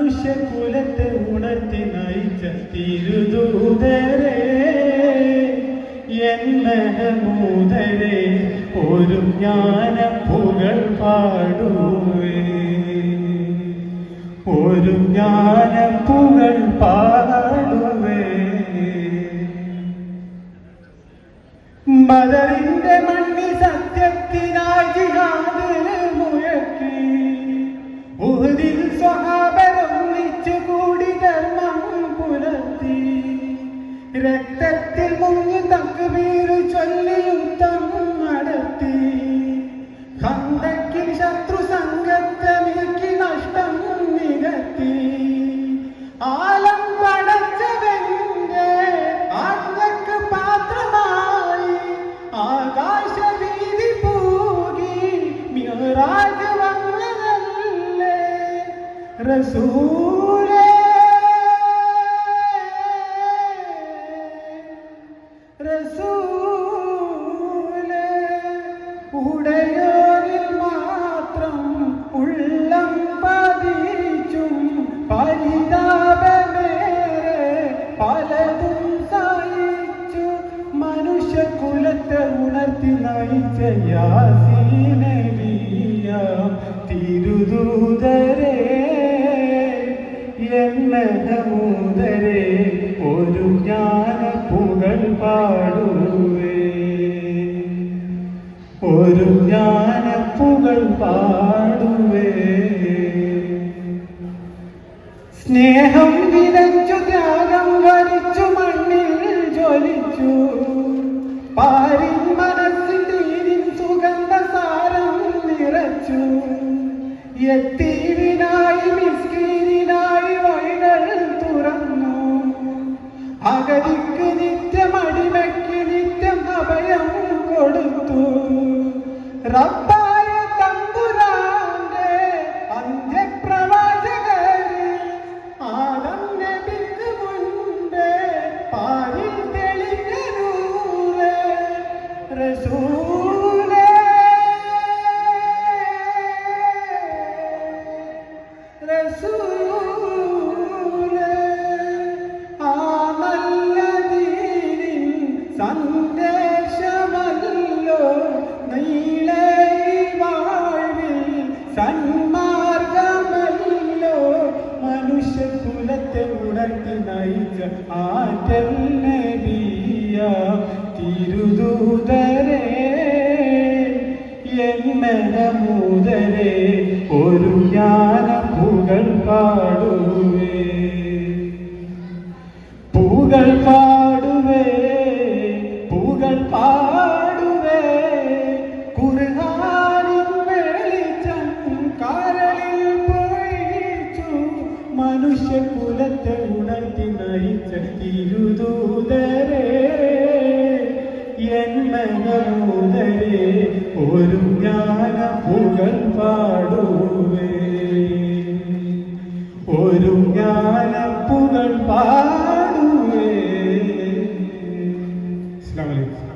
മനുഷ്യകുലത്തെ ഉണർത്തി നയിച്ച തിരുദൂതരെ എന്നൂതരെ ഒരു ജ്ഞാന പുകൾ പാടുവേ. ഒരു ജ്ഞാന പുകൾ പാടുവേ. മദറിന്റെ മണ്ണി സത്യത്തിനായി രക്തത്തിൽ മുങ്ങി തക്ബീർ ചൊല്ലിയും തമ്മടത്തി നടത്തി. ഖന്തക്കിൽ ശത്രു സംഘത്തെ നഷ്ടം നികത്തി. ആലം പടച്ചവന്റെ ആജ്ഞക്ക് പാത്രമായി. ആകാശവീതി പോകി മിഹ്റാജ് വന്നതല്ലേ. റസൂലേ നയിച്ച യാസീനബിയാം തിരുദൂതരേ എന്നൂതരെ ഒരു ജ്ഞാന പുകൾ പാടുവേ. ഒരു ജ്ഞാന പുകൾ പാടുവേ. സ്നേഹം വിതച്ചു ത്യാഗം വരിച്ചു മണ്ണിൽ ജ്വലിച്ചു. യത്തീവിനായി മിസ്കീനായി വഴികൾ തുറന്നു. അകലിക്ക് നിത്യം അടിമയ്ക്ക് നിത്യം അഭയം കൊടുത്തു. റബ്ബായ സന്മാർഗമല്ലോ മനുഷ്യകുലത്തെ ഉണർത്തി നയിച്ച ആറ്റൽ നബിയ തിരുദൂതരേ എന്നൂതരെ ഒരു ജ്ഞാന പുകൾ പാടുവേ. പുകൾ പാടുവേ കുലത്തെ ഉണർത്തി നയിച്ചിരുതൂതരേ തിരുദൂതരെ ഒരു ജ്ഞാന പുകൾ പാടുവേ. ഒരു ജ്ഞാന പുകൾ പാടുവേ അസ്ലാമലൈക്കും